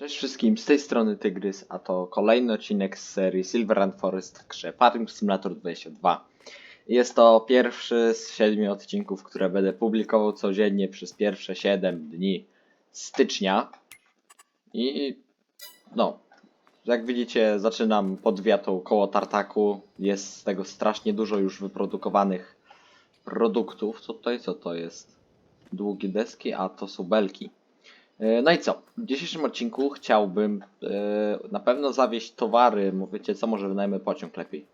Cześć wszystkim, z tej strony Tygrys, a to kolejny odcinek z serii Silver Run Forest w grze Simulator 22. Jest to pierwszy z siedmiu odcinków, które będę publikował codziennie przez pierwsze 7 dni stycznia. I no, jak widzicie, zaczynam pod wiatą koło tartaku. Jest z tego strasznie dużo już wyprodukowanych produktów. Co jest? Co to jest? Długie deski, a to są belki. E, No i co? W dzisiejszym odcinku chciałbym e, na pewno zawieźć towary. Mówicie, co może wynajmę pociąg lepiej.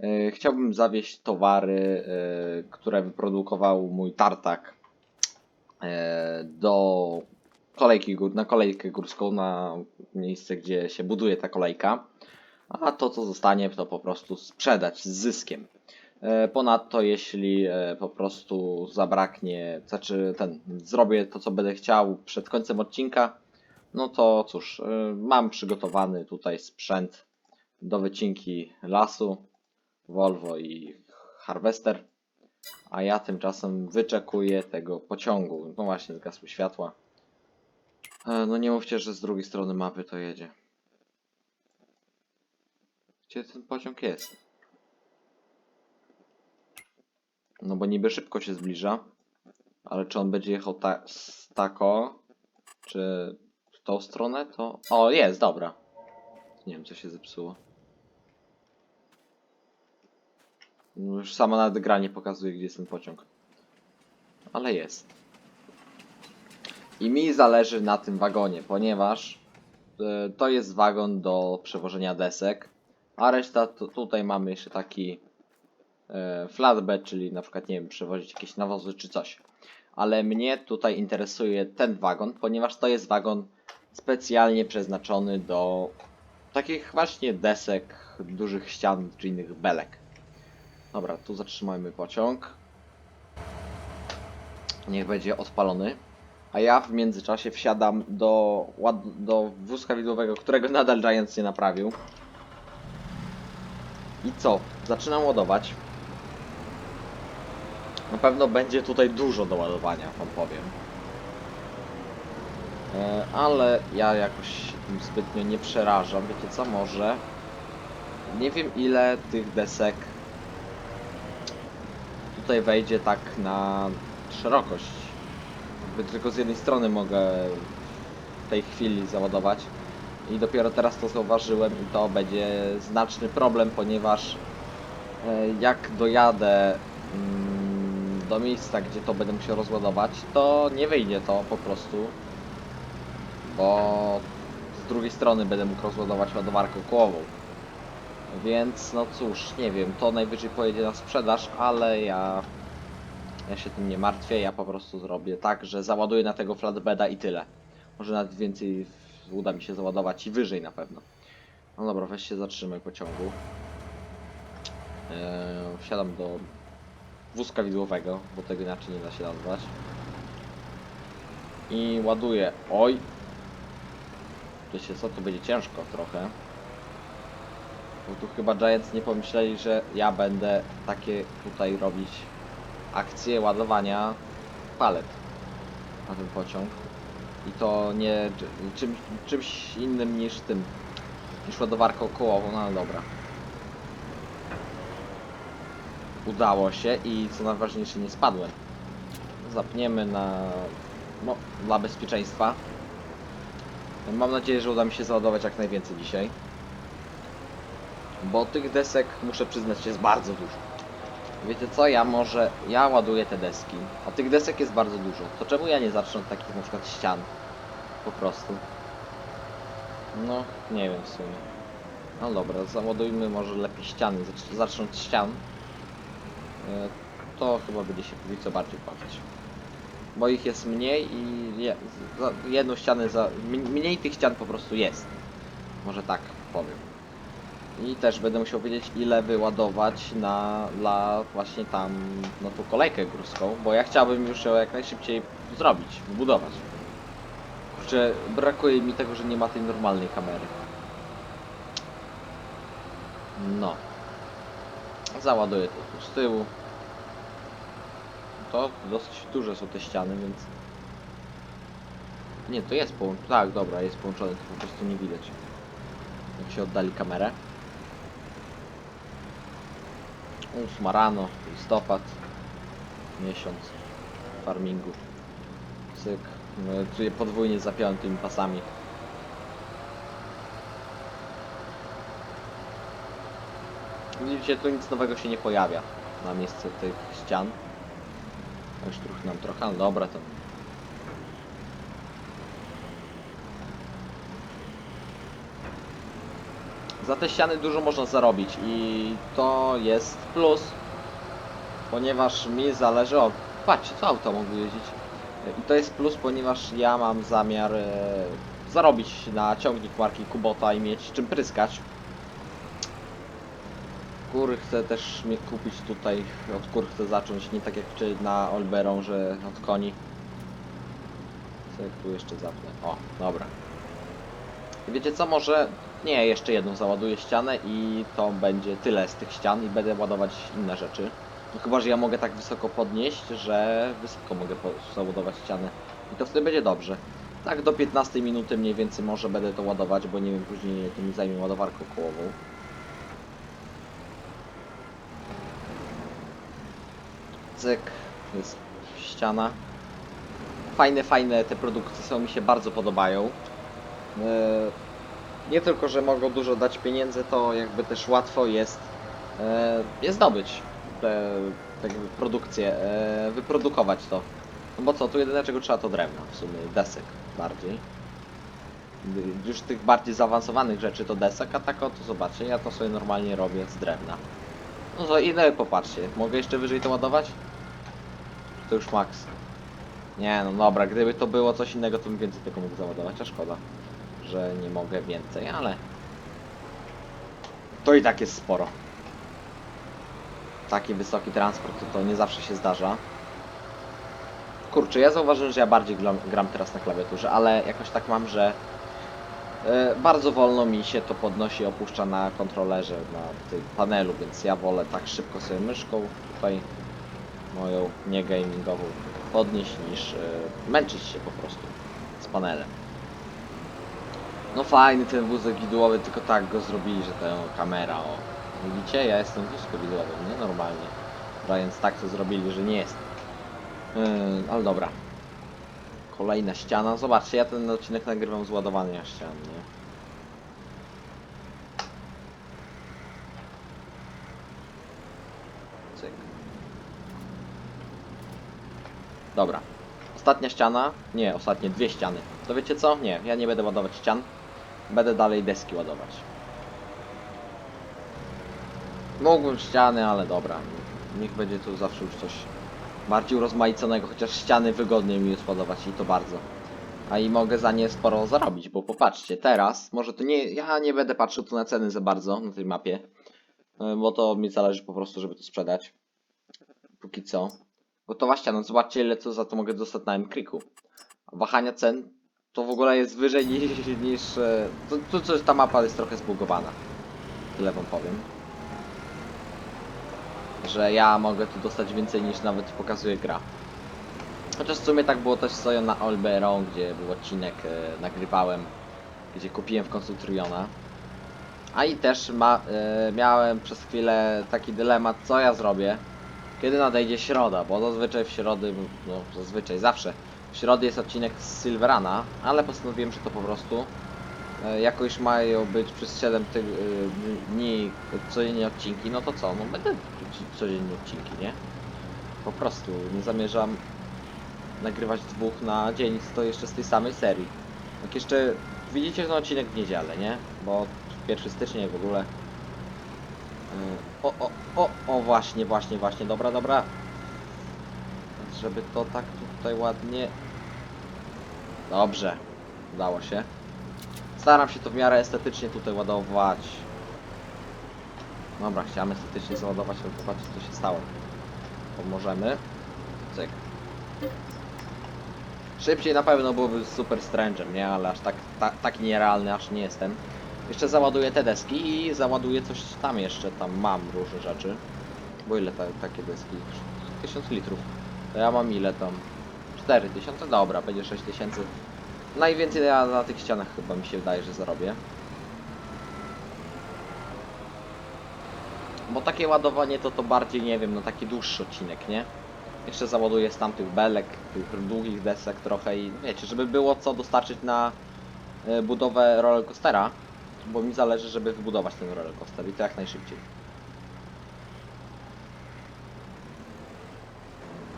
E, Chciałbym zawieźć towary, które wyprodukował mój tartak do kolejki, na kolejkę górską, na miejsce, gdzie się buduje ta kolejka. A to, co zostanie, to po prostu sprzedać z zyskiem. E, Ponadto, jeśli e, po prostu zabraknie, znaczy ten, zrobię to, co będę chciał przed końcem odcinka, no to cóż, e, mam przygotowany tutaj sprzęt do wycinki lasu, Volvo i Harvester, a ja tymczasem wyczekuję tego pociągu. No właśnie, zgasły światła. No nie mówcie, że z drugiej strony mapy to jedzie. Gdzie ten pociąg jest? No bo niby szybko się zbliża. Ale czy on będzie jechał ta z tako, czy w tą stronę, to... O, jest, dobra. Nie wiem, co się zepsuło. No już sama nawet gra nie pokazuje, gdzie jest ten pociąg. Ale jest. I mi zależy na tym wagonie, ponieważ e, to jest wagon do przewożenia desek, a reszta tutaj mamy jeszcze taki flatbed, czyli na przykład, nie wiem, przewozić jakieś nawozy czy coś. Ale mnie tutaj interesuje ten wagon, ponieważ to jest wagon specjalnie przeznaczony do takich właśnie desek, dużych ścian czy innych belek. Dobra, tu zatrzymajmy pociąg. Niech będzie odpalony. A ja w międzyczasie wsiadam do, do wózka widłowego, którego nadal Giants nie naprawił. I co? Zaczynam ładować. Na pewno będzie tutaj dużo do ładowania, wam powiem. E, ale ja jakoś tym zbytnio nie przerażam. Wiecie co? Może. Nie wiem ile tych desek tutaj wejdzie tak na szerokość. Jakby tylko z jednej strony mogę w tej chwili załadować. I dopiero teraz to zauważyłem i to będzie znaczny problem, ponieważ e, jak dojadę mm, do miejsca, gdzie to będę musiał rozładować, to nie wyjdzie to po prostu, bo z drugiej strony będę mógł rozładować ładowarką kołową. Więc no cóż, nie wiem, to najwyżej pojedzie na sprzedaż, ale ja ja się tym nie martwię, ja po prostu zrobię tak, że załaduję na tego flatbeda i tyle. Może nawet więcej uda mi się załadować i wyżej na pewno. No dobra, weź się zatrzymaj pociągu. Eee, wsiadam do wózka widłowego, bo tego inaczej nie da się nazwać. I ładuję. Oj! Wiecie co, to będzie ciężko trochę. Bo tu chyba Giants nie pomyśleli, że ja będę takie tutaj robić akcje ładowania palet na ten pociąg. I to nie czymś, czymś innym niż tym, niż ładowarką kołową, no ale dobra. Udało się i co najważniejsze nie spadłem. Zapniemy na... no, dla bezpieczeństwa. Mam nadzieję, że uda mi się załadować jak najwięcej dzisiaj. Bo tych desek, muszę przyznać, jest bardzo dużo. Wiecie co, ja może, ja ładuję te deski, a tych desek jest bardzo dużo. To czemu ja nie zacznę od takich na przykład ścian? Po prostu. No, nie wiem w sumie. No dobra, załadujmy może lepiej ściany, zacz- zacznę od ścian. E, To chyba będzie się póki co bardziej opłacać. Bo ich jest mniej i jedną ścianę za, mniej tych ścian po prostu jest. Może tak powiem. I też będę musiał wiedzieć ile wyładować na dla właśnie tam na tą kolejkę górską, bo ja chciałbym już ją jak najszybciej zrobić, wybudować. Kurczę, brakuje mi tego, że nie ma tej normalnej kamery. No. Załaduję tu z tyłu. To dosyć duże są te ściany, więc Nie, to jest połączone. Tak, dobra, jest połączone, to po prostu nie widać. Jak się oddali kamerę. 8 rano, listopad, miesiąc farmingu. Cyk. No, podwójnie zapiąłem tymi pasami. Widzicie, tu nic nowego się nie pojawia na miejsce tych ścian. Już truch nam trochę, ale dobra to. Za te ściany dużo można zarobić i to jest plus, ponieważ mi zależy o... Patrzcie, co auto mogą jeździć. I to jest plus, ponieważ ja mam zamiar e, zarobić na ciągnik marki Kubota i mieć czym pryskać. Kury chcę też mnie kupić tutaj, od kur chcę zacząć, nie tak jak czy na Olberon, że od koni. Jak tu jeszcze zapnę? O, dobra. Wiecie co, może... Nie, jeszcze jedną załaduję ścianę i to będzie tyle z tych ścian i będę ładować inne rzeczy. No chyba, że ja mogę tak wysoko podnieść, że wysoko mogę załadować ścianę. I to wtedy będzie dobrze. Tak do 15 minuty mniej więcej może będę to ładować, bo nie wiem, później to mi zajmie ładowarką kołową. Cyk, jest ściana. Fajne, fajne te produkty są, mi się bardzo podobają. Eee, nie tylko, że mogą dużo dać pieniędzy, to jakby też łatwo jest e, je zdobyć te, te produkcje, e, wyprodukować to. No bo co, tu jedyne czego trzeba to drewno, w sumie desek bardziej. Już tych bardziej zaawansowanych rzeczy to desek, a tak o to zobaczcie, ja to sobie normalnie robię z drewna. No to ile popatrzcie, mogę jeszcze wyżej to ładować? To już max? Nie no dobra, gdyby to było coś innego, to bym więcej tego mógł załadować, a szkoda, że nie mogę więcej, ale... To i tak jest sporo. Taki wysoki transport to, to nie zawsze się zdarza. Kurczę, ja zauważyłem, że ja bardziej gram, teraz na klawiaturze, ale jakoś tak mam, że e, bardzo wolno mi się to podnosi, opuszcza na kontrolerze, na tym panelu, więc ja wolę tak szybko sobie myszką tutaj moją nie gamingową podnieść niż e, męczyć się po prostu z panelem. No fajny ten wózek widłowy, tylko tak go zrobili, że to kamera, o. Widzicie, ja jestem wózku widłowym, nie? Normalnie. Więc tak to zrobili, że nie jest. Yy, ale dobra. Kolejna ściana. Zobaczcie, ja ten odcinek nagrywam z ładowania ścian, nie? Cyk. Dobra. Ostatnia ściana. Nie, ostatnie dwie ściany. To wiecie co? Nie, ja nie będę ładować ścian. Będę dalej deski ładować. Mógłbym ściany, ale dobra. Niech będzie tu zawsze już coś bardziej urozmaiconego, chociaż ściany wygodniej mi jest ładować i to bardzo. A i mogę za nie sporo zarobić, bo popatrzcie, teraz, może to nie, ja nie będę patrzył tu na ceny za bardzo na tej mapie, e, bo to mi zależy po prostu, żeby to sprzedać. Póki co. Gotowa ściana, zobaczcie ile co za to mogę dostać na M-Kriku. Wahania cen to w ogóle jest wyżej niż, niż e, to, to coś, ta mapa jest trochę zbugowana. Tyle wam powiem że ja mogę tu dostać więcej niż nawet pokazuje gra. Chociaż w sumie tak było też sobie na Olberon, gdzie był odcinek, e, nagrywałem, gdzie kupiłem w końcu Triona. A i też ma, e, miałem przez chwilę taki dylemat, co ja zrobię, kiedy nadejdzie środa, bo zazwyczaj w środy, no zazwyczaj, zawsze, w środy jest odcinek z Silverana, ale postanowiłem, że to po prostu e, jako iż mają być przez 7 tyg- y, dni codziennie odcinki, no to co? No będę codziennie odcinki, nie? Po prostu nie zamierzam nagrywać dwóch na dzień, to jeszcze z tej samej serii. Jak jeszcze widzicie ten odcinek w niedzielę, nie? Bo 1 stycznia w ogóle. O, o, o, o, właśnie, właśnie, właśnie, dobra, dobra. Żeby to tak tutaj ładnie. Dobrze, udało się. Staram się to w miarę estetycznie tutaj ładować. Dobra, chciałem estetycznie załadować, ale zobaczcie co się stało. Pomożemy. Cyk. Szybciej na pewno byłoby Super Strange'em, nie? Ale aż tak, ta, taki nierealny aż nie jestem. Jeszcze załaduję te deski i załaduję coś tam jeszcze, tam mam różne rzeczy. Bo ile ta, takie deski? 1000 litrów. To ja mam ile tam? 4000? Dobra, będzie 6000. Najwięcej ja na tych ścianach chyba mi się wydaje, że zarobię. Bo takie ładowanie to to bardziej, nie wiem, no taki dłuższy odcinek, nie? Jeszcze załaduję z tamtych belek, tych długich desek trochę i wiecie, żeby było co dostarczyć na e, budowę rollercoastera, bo mi zależy, żeby wybudować ten rollercoaster i to jak najszybciej.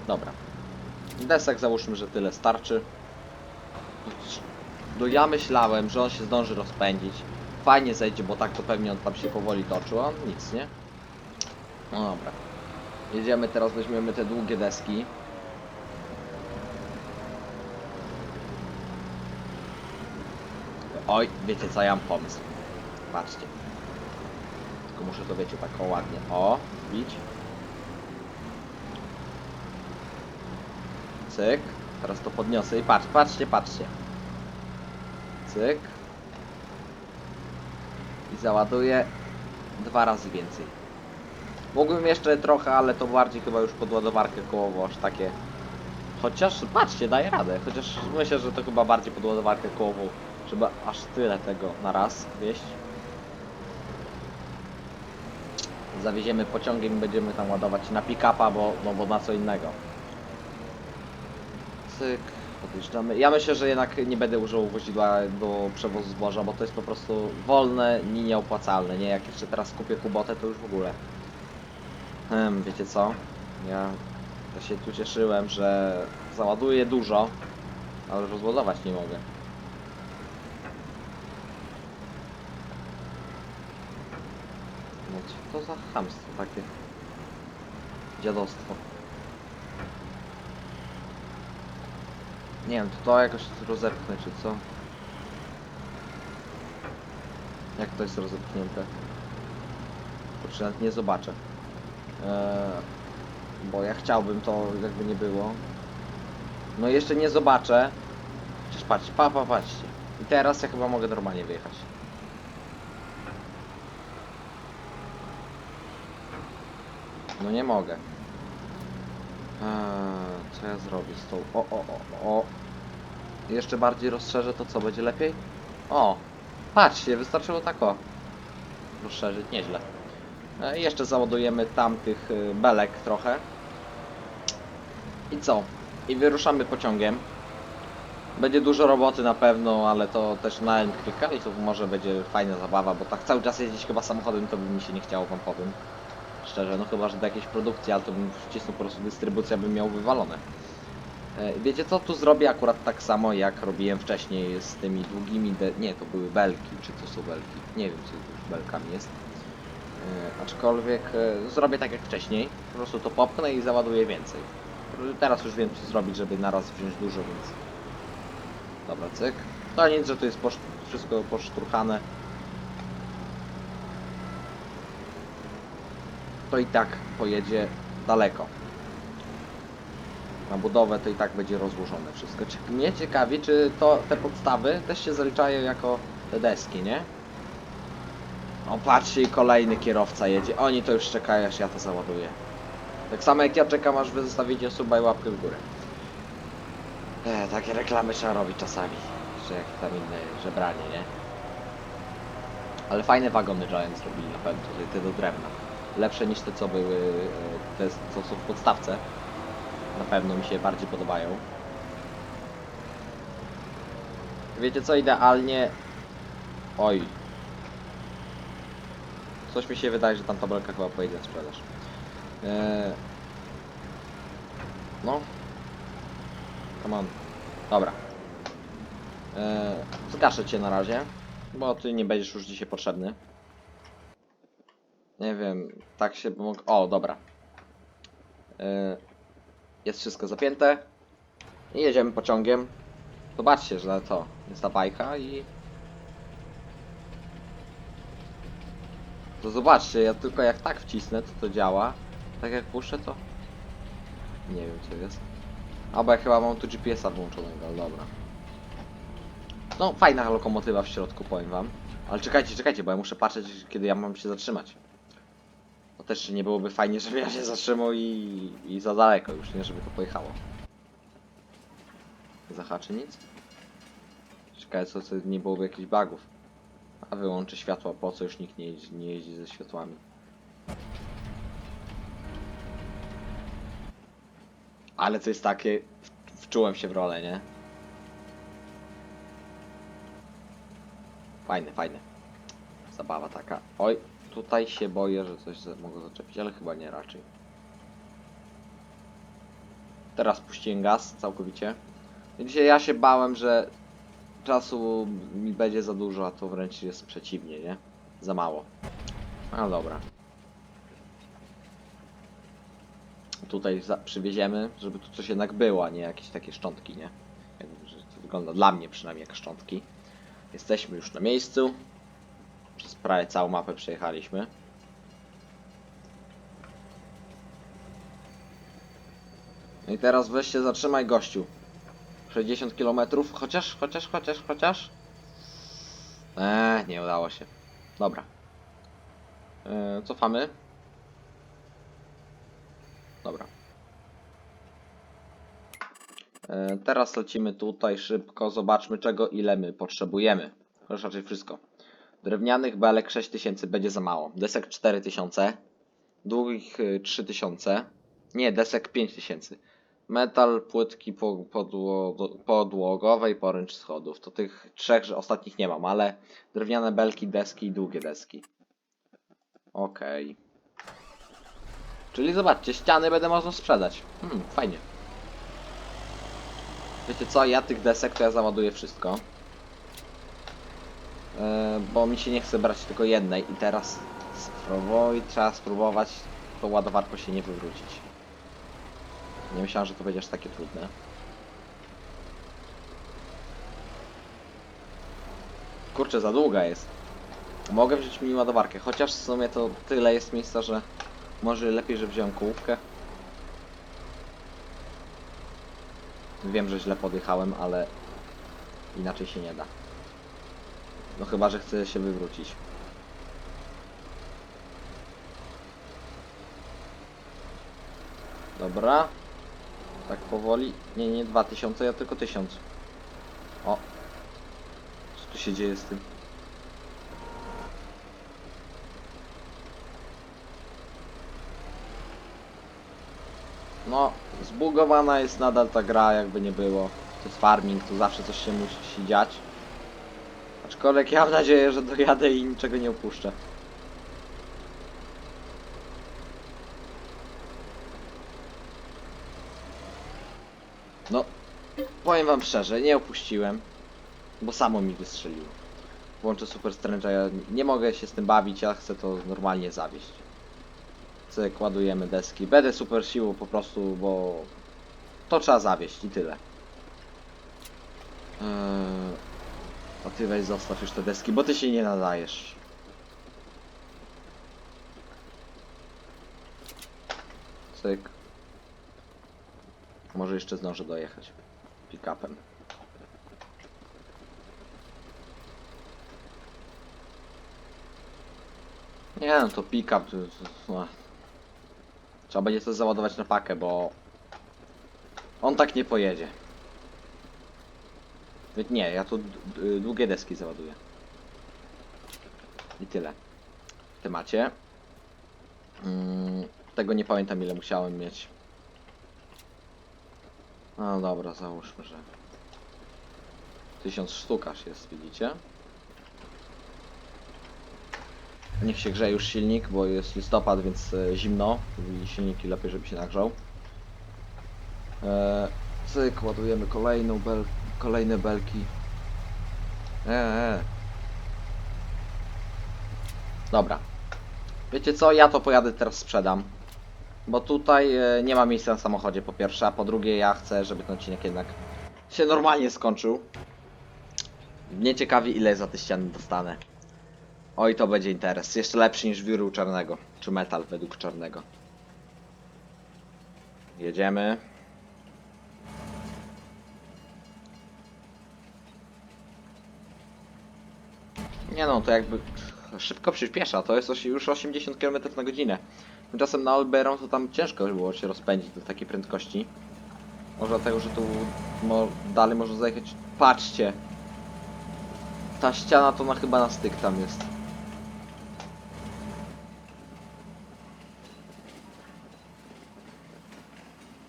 Dobra. Desek załóżmy, że tyle starczy. No ja myślałem, że on się zdąży rozpędzić. Fajnie zejdzie, bo tak to pewnie on tam się powoli toczył, on nic, nie? No dobra. Jedziemy teraz, weźmiemy te długie deski. Oj, wiecie co, ja mam pomysł. Patrzcie. Tylko muszę to, wiecie, tak o ładnie. O, bić. Cyk. Teraz to podniosę i patrz, patrzcie, patrzcie. Cyk. I załaduję dwa razy więcej. Mógłbym jeszcze trochę, ale to bardziej chyba już pod ładowarkę kołowo, aż takie... Chociaż, patrzcie, daje radę. Chociaż myślę, że to chyba bardziej pod ładowarkę kołową, żeby aż tyle tego na raz wieść. Zawieziemy pociągiem i będziemy tam ładować na pick-upa, bo, no bo na co innego. Cyk, podjeżdżamy. Ja myślę, że jednak nie będę użył wozidła do przewozu zboża, bo to jest po prostu wolne i nieopłacalne, nie? Jak jeszcze teraz kupię kubotę, to już w ogóle. Hmm, wiecie co? Ja, ja się tu cieszyłem, że załaduję dużo, ale rozładować nie mogę. No co to za chamstwo takie? Dziadostwo. Nie wiem, to to jakoś rozepchnę, czy co? Jak to jest rozepchnięte? Kurczę, nawet nie zobaczę. Eee, bo ja chciałbym to, jakby nie było. No jeszcze nie zobaczę. Przecież patrzcie, pa, pa, patrzcie. I teraz ja chyba mogę normalnie wyjechać. No nie mogę. Eee, co ja zrobię z tą... O, o, o, o. Jeszcze bardziej rozszerzę to co, będzie lepiej? O! Patrzcie, wystarczyło tak o. Rozszerzyć, nieźle. E, jeszcze załadujemy tamtych y, belek trochę. I co? I wyruszamy pociągiem. Będzie dużo roboty na pewno, ale to też na Elmquicka i to może będzie fajna zabawa, bo tak cały czas jeździć chyba samochodem to by mi się nie chciało, wam powiem. Szczerze, no chyba, że do jakiejś produkcji, ale to bym wcisnął po prostu dystrybucja bym miał wywalone. E, Wiecie co, tu zrobię akurat tak samo jak robiłem wcześniej z tymi długimi, nie to były belki, czy to są belki, nie wiem co już belkami jest. E, aczkolwiek e, zrobię tak jak wcześniej, po prostu to popchnę i załaduję więcej. Teraz już wiem co zrobić, żeby naraz wziąć dużo, więc... Dobra, cyk. To nic, że tu jest posz... wszystko poszturchane. To i tak pojedzie daleko. Na budowę to i tak będzie rozłożone wszystko. Mnie ciekawi, czy to te podstawy też się zaliczają jako te deski, nie? O, patrzcie, kolejny kierowca jedzie. Oni to już czekają, aż ja to załaduję. Tak samo jak ja czekam, aż wy zostawicie suba i łapkę w górę. E, takie reklamy trzeba robić czasami. Czy jakieś tam inne żebranie, nie? Ale fajne wagony Giant zrobili na pewno, tutaj te do drewna. Lepsze niż te, co były, e, te, co są w podstawce. Na pewno mi się bardziej podobają. Wiecie co, idealnie... Oj. Coś mi się wydaje, że tam tabelka chyba pojedzie na sprzedaż. Eee... No. Come on. Dobra. Eee, zgaszę cię na razie, bo ty nie będziesz już dzisiaj potrzebny. Nie wiem, tak się mógł... O, dobra. Eee, jest wszystko zapięte. I jedziemy pociągiem. Zobaczcie, że to jest ta bajka i... To zobaczcie, ja tylko jak tak wcisnę, to to działa. Tak jak puszczę, to... Nie wiem co jest. A bo ja chyba mam tu GPS-a włączonego, dobra. No, fajna lokomotywa w środku, powiem wam. Ale czekajcie, czekajcie, bo ja muszę patrzeć, kiedy ja mam się zatrzymać. Też nie byłoby fajnie, żeby ja się zatrzymał i, i za daleko już, nie? Żeby to pojechało. Zahaczy nic? Czekaj, co, co nie byłoby jakichś bugów. A wyłączę światła, po co już nikt nie jeździ, nie jeździ ze światłami. Ale to jest takie... Wczułem się w rolę, nie? Fajne, fajne. Zabawa taka. Oj, tutaj się boję, że coś mogę zaczepić, ale chyba nie raczej. Teraz puściłem gaz całkowicie. Dzisiaj ja się bałem, że czasu mi będzie za dużo, a to wręcz jest przeciwnie, nie? Za mało. No dobra. Tutaj przywieziemy, żeby tu coś jednak było, a nie jakieś takie szczątki, nie? Jak, to wygląda dla mnie przynajmniej jak szczątki. Jesteśmy już na miejscu. Przez prawie całą mapę przejechaliśmy. No i teraz weź się zatrzymaj gościu. 60 km, chociaż, chociaż, chociaż, chociaż. Eee, nie udało się. Dobra. Eee, cofamy. Dobra. Eee, teraz lecimy tutaj szybko, zobaczmy czego ile my potrzebujemy. To raczej wszystko. Drewnianych belek 6000 będzie za mało. Desek 4000. Długich y, 3000. Nie, desek 5000. Metal, płytki po, podło, podłogowe i poręcz schodów. To tych trzech że ostatnich nie mam, ale drewniane belki, deski i długie deski. Okej. Czyli zobaczcie, ściany będę można sprzedać. Hmm, fajnie. Wiecie co, ja tych desek to ja załaduję wszystko. E, bo mi się nie chce brać tylko jednej i teraz spróbuj, trzeba spróbować tą ładowarką się nie wywrócić. Nie myślałem, że to będzie aż takie trudne. Kurczę, za długa jest. Mogę wziąć mini ładowarkę, chociaż w sumie to tyle jest miejsca, że może lepiej, że wziąłem kołówkę. Wiem, że źle podjechałem, ale inaczej się nie da. No chyba, że chcę się wywrócić. Dobra. Tak powoli. Nie, nie 2000, ja tylko 1000. O. Co tu się dzieje z tym? No, zbugowana jest nadal ta gra, jakby nie było. To jest farming, tu zawsze coś się musi dziać. Aczkolwiek ja mam nadzieję, że dojadę i niczego nie opuszczę. No, powiem wam szczerze, nie opuściłem, bo samo mi wystrzeliło. Włączę Super Strange'a, ja nie mogę się z tym bawić, ja chcę to normalnie zawieść. Cyk, ładujemy deski. Będę super siłą po prostu, bo to trzeba zawieść i tyle. Eee, a ty weź zostaw już te deski, bo ty się nie nadajesz. Cyk. Może jeszcze zdążę dojechać. Pick-upem. Nie no, to pick-up. no. Trzeba będzie to załadować na pakę, bo on tak nie pojedzie. Nie, ja tu długie deski załaduję. I tyle. W temacie. Mm, tego nie pamiętam ile musiałem mieć. No dobra, załóżmy, że tysiąc sztuk aż jest, widzicie? Niech się grzeje już silnik, bo jest listopad, więc e, zimno silniki lepiej, żeby się nagrzał. E, cyk, ładujemy kolejną bel kolejne belki. E, e. Dobra. Wiecie co, ja to pojadę teraz sprzedam. Bo tutaj e, nie ma miejsca na samochodzie po pierwsze, a po drugie ja chcę, żeby ten odcinek jednak się normalnie skończył. Mnie ciekawi ile za te ściany dostanę. Oj, to będzie interes. Jeszcze lepszy niż wióru czarnego. Czy metal według czarnego. Jedziemy. Nie no, to jakby szybko przyspiesza. To jest już 80 km na godzinę. Tymczasem na Alberon to tam ciężko było się rozpędzić do takiej prędkości. Może dlatego, że tu mo dalej można zajechać. Patrzcie! Ta ściana to na chyba na styk tam jest.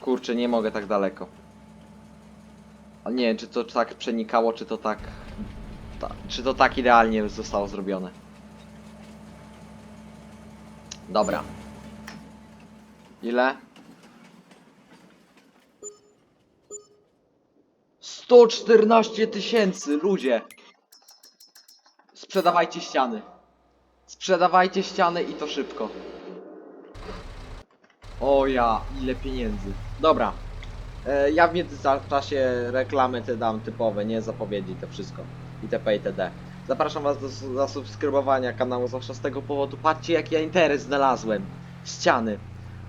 Kurczę, nie mogę tak daleko. A nie wiem, czy to tak przenikało, czy to tak... Ta, czy to tak idealnie zostało zrobione. Dobra. Ile? 114 tysięcy, ludzie! Sprzedawajcie ściany. Sprzedawajcie ściany i to szybko. O ja, ile pieniędzy. Dobra. E, ja w międzyczasie reklamy te dam typowe, nie zapowiedzi, to wszystko. ITP i TD. Zapraszam was do zasubskrybowania kanału zawsze z tego powodu. Patrzcie jaki ja interes znalazłem. Ściany.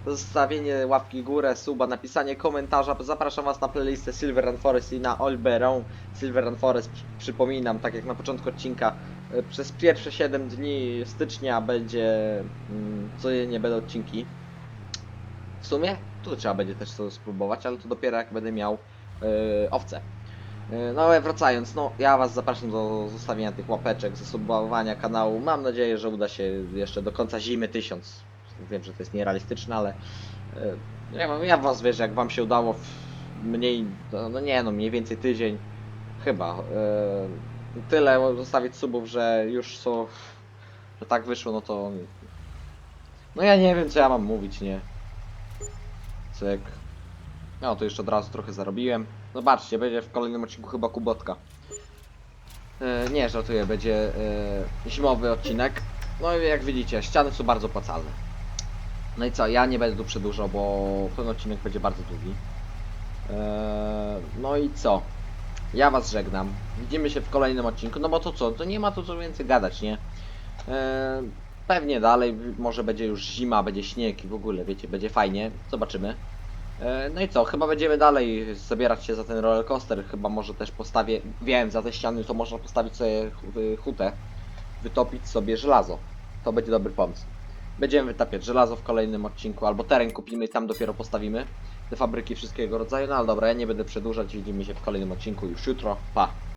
Zostawienie łapki górę, suba, napisanie komentarza. Zapraszam was na playlistę Silver Run Forest i na Olberon. Silver Run Forest, przy- przypominam, tak jak na początku odcinka, e, przez pierwsze 7 dni stycznia będzie, mm, nie będą odcinki. W sumie tu trzeba będzie też to spróbować, ale to dopiero jak będę miał e, owce. E, No ale wracając, no ja was zapraszam do zostawienia tych łapeczek, zasubowania kanału. Mam nadzieję, że uda się jeszcze do końca zimy tysiąc. Wiem, że to jest nierealistyczne, ale e, ja, ja was wierzę, jak wam się udało w mniej, no, no nie no, mniej więcej tydzień, chyba. e, Tyle zostawić subów, że już są, że tak wyszło, no to no ja nie wiem co ja mam mówić, nie. Cyk. No to jeszcze od razu trochę zarobiłem. Zobaczcie, będzie w kolejnym odcinku chyba kubotka. E, nie, żartuję, będzie e, zimowy odcinek. No i jak widzicie, ściany są bardzo opłacalne. No i co, ja nie będę tu przedłużał, bo ten odcinek będzie bardzo długi. E, no i co? Ja was żegnam. Widzimy się w kolejnym odcinku, no bo to co, to nie ma tu co więcej gadać, nie? Pewnie dalej, może będzie już zima, będzie śnieg i w ogóle, wiecie, będzie fajnie. Zobaczymy. E, No i co, chyba będziemy dalej zabierać się za ten roller coaster. Chyba może też postawię, wiem, za te ściany to można postawić sobie hu- hutę, wytopić sobie żelazo. To będzie dobry pomysł. Będziemy wytapiać żelazo w kolejnym odcinku, albo teren kupimy i tam dopiero postawimy te fabryki wszystkiego rodzaju. No ale dobra, ja nie będę przedłużać, widzimy się w kolejnym odcinku już jutro. Pa!